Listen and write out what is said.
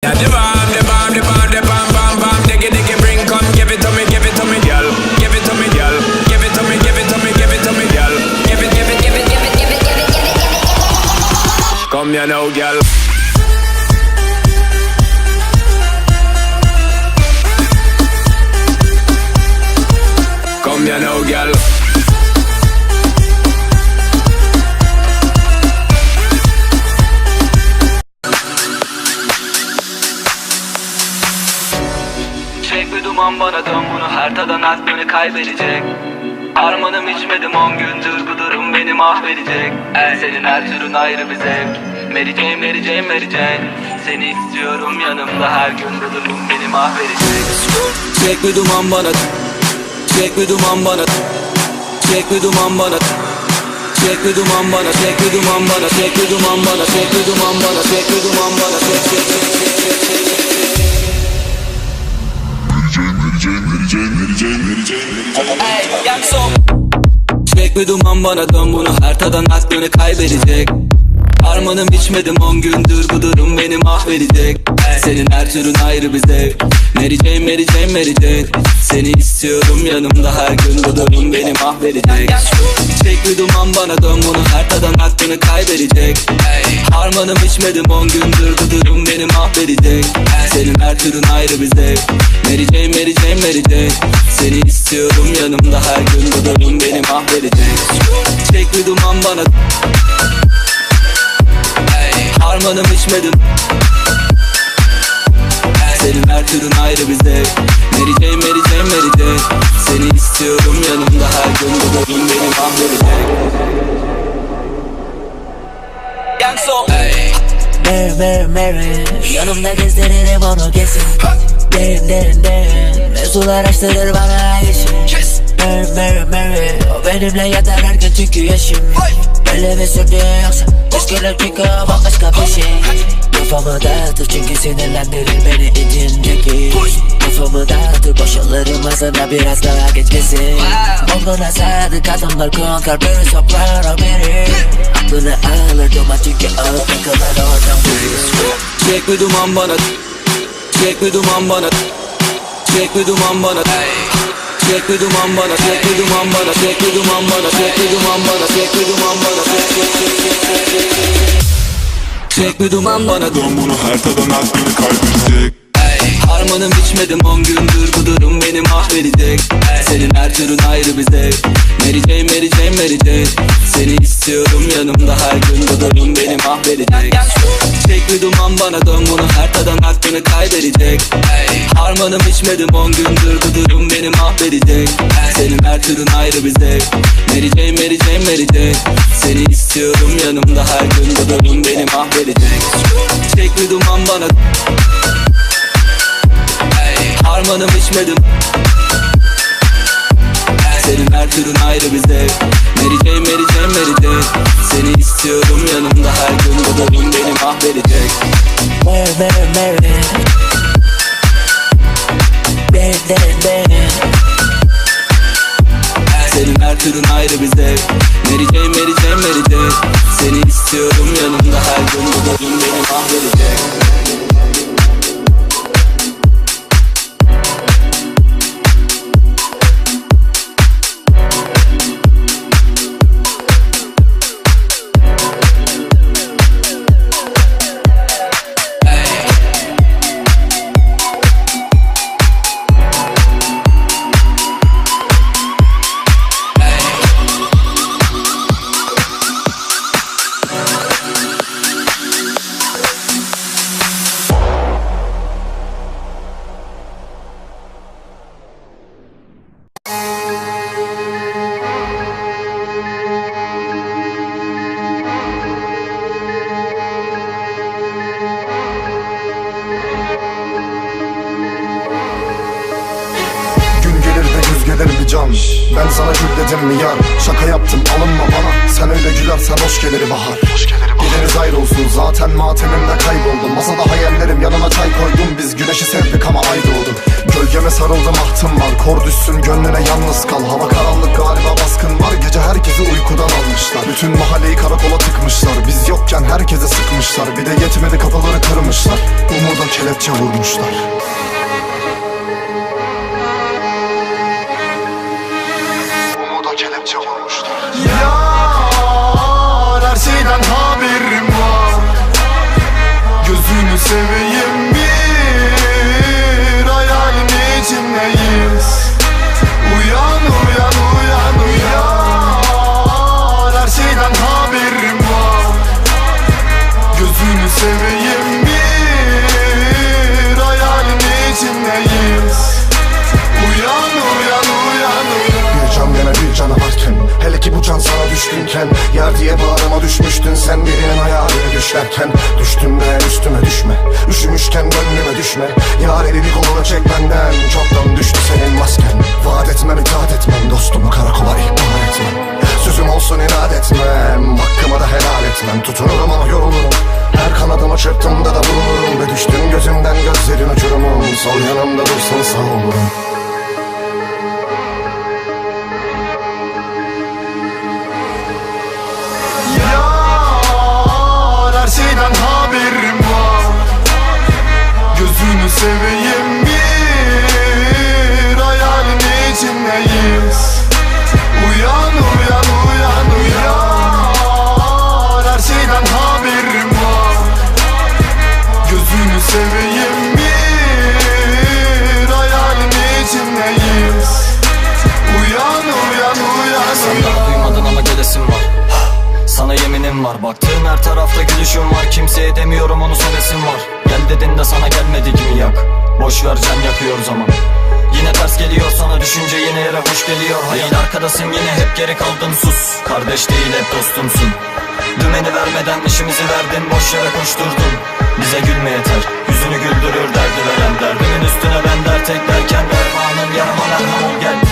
Yeah, Çek bir duman bana dön bunu her tadan aklını kaybedecek Harmanım içmedim on gündür bu durum beni mahvedecek El senin her türün ayrı bir zevk Mary Jane, Mary Jane, Mary Jane Seni istiyorum yanımda her gün bu durum beni mahvedecek Çek bir duman bana Çek bir duman bana Çek bir duman bana Çek bir duman bana, çek bir duman bana, çek bir duman bana, çek bir duman bana, çek bir duman bana, çek çek çek çek çek çek çek Çek bir duman bana dön bunu. Her tadan aklını kaybedecek Harmanım içmedim on gündür bu durum beni mahvedecek Senin her türün ayrı bir zevk. Mary Jane, Mary Jane, Mary Jane. Seni istiyorum yanımda her gün bu durum beni mahvedecek Çek duman bana dön bunu her tadan aklını kaybedecek. Harmanım içmedim on gündür bu durum beni mahvedecek Senin her türün ayrı bir zevk. Mary Jane, Mary Jane, Mary Jane. Seni istiyorum yanımda her gün bu durum beni mahvedecek Çek duman bana Harmanım içmedim. Senin her türün ayrı bir zevk Mary Jane, Mary Jane, Mary Jane Seni istiyorum yanımda her gün bu durum beni mahvedecek Young Soul. Mary Mary Mary Yanımda gezdiririm onu kesin. Derin derin derin Mevzular açtırır bana yeşil Mary Mary Mary O benimle yatar her gün çünkü yaşım Böyle bir sürdü yoksa Biz gelir çünkü bambaşka bir şey. Kafamı dağıtır çünkü sinirlendirir beni içindeki Kafamı dağıtır boşalırım ağzına biraz daha geçmesin. Onlara sadık adamlar kuran kalbimi soplar o biri Aklını alır duman çünkü ağır takılır oradan biri Çek bir duman bana Çek bir duman bana Çek bir duman bana. Çek bir duman bana bir duman bana bir duman bana bir duman bana bir duman bana bir duman bana Dön bunu her tadan aklını kaybedecek Harmanım içmedim on gündür bu durum beni mahvedecek Senin her türün ayrı bir zevk Mary Jane, Mary Jane, Mary Jane Seni istiyorum yanımda her gün bu durum beni mahvedecek Çek bir duman bana dön. Bunu her tadan aklını kaybedecek. Harmanım içmedim on gündür bu durum beni mahvedecek. Senin her türün ayrı bir zevk Mary Jane, Mary Jane, Mary Jane Seni istiyorum yanımda her gün bu durum beni mahvedecek. Çek bir duman bana Harmanım içmedim. Senin her türün ayrı bir zevk Mary Jane, Mary Jane, Mary Jane Seni istiyorum yanımda her gün Bu durum cevap verecek Nerede nerede Nerede nerede Senin her türün ayrı bize Mary Jane, Mary Jane, Mary Jane Seni istiyorum yanımda her gün Bu da gün beni mahvedecek. Can Ben sana gül dedim mi yar? Şaka yaptım alınma bana. Sen öyle gülersen hoş gelir bahar. Gideriz ayrılsın zaten matemimde kayboldum. Masada hayallerim yanına çay koydum. Biz güneşi sevdik ama ay doğdu. Gölgeme sarıldım ahtım var. Kor düşsün gönlüne yalnız kal. Hava karanlık galiba baskın var. Gece herkesi uykudan almışlar. Bütün mahalleyi karakola tıkmışlar. Biz yokken herkese sıkmışlar. Bir de yetmedi kafaları kırmışlar. Umuda kelepçe vurmuşlar serious düşkünken Yer diye bağrıma düşmüştün sen birinin hayaline düşerken. Düştüm ben üstüme düşme Üşümüşken gönlüme düşme. Yar elini koluna çek benden Çoktan düştü senin masken. Vaat etmem itaat etmem Dostumu karakola ihbar etmem. Sözüm olsun inat etmem Hakkımı da helal etmem. Tutunurum ama yorulurum Her kanadıma çırptığımda da bulunurum. Ve düştün gözümden gözlerin uçurumum Sol yanımda dursun sağ olurum Gözünü seveyim Var Baktığın her tarafta gülüşüm var. Kimseye demiyorum onu sevesim var. Gel dedin de sana gelmedi gibi yak. Boş ver can yakıyor zaman. Yine ters geliyor sana düşünce yine yere hoş geliyor. Hayal arkadasın yine hep geri kaldın sus. Kardeş değil hep dostumsun. Dümeni vermeden işimizi verdin boş yere koşturdun. Bize gülme yeter. Yüzünü güldürür derdi veren Derdimin üstüne ben dert eklerken Dermanın yarama merhem ol